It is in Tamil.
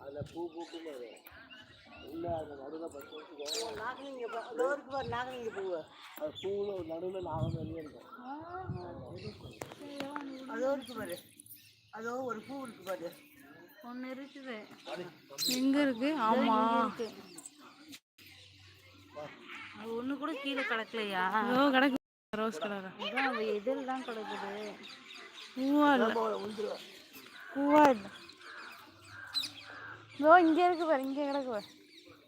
அதில் பூ பூக்கும் அது இல்லை அந்த நடுவில் பச்சை நாகலிங்க அதோ பாரு நாகலிங்க பூ. அது பூவில் நடுவில் நாகம் மாதிரியே இருக்கும் அதோ இருக்கு பாரு. அதோ ஒரு பூ இருக்கு பாரு. ஒன்று இருக்குது. எங்க இருக்கு? அது ஒண்ணு கூட கீழே கிடக்கலையா ஏதோ கிடக்கு. ரோஸ் கலரா. அதான் அந்த இதில் தான் கிடக்குது. பூவா இல்ல. பூவா இல்ல. ஓ இங்க இருக்கு பாரு இங்க கிடக்கு பாரு.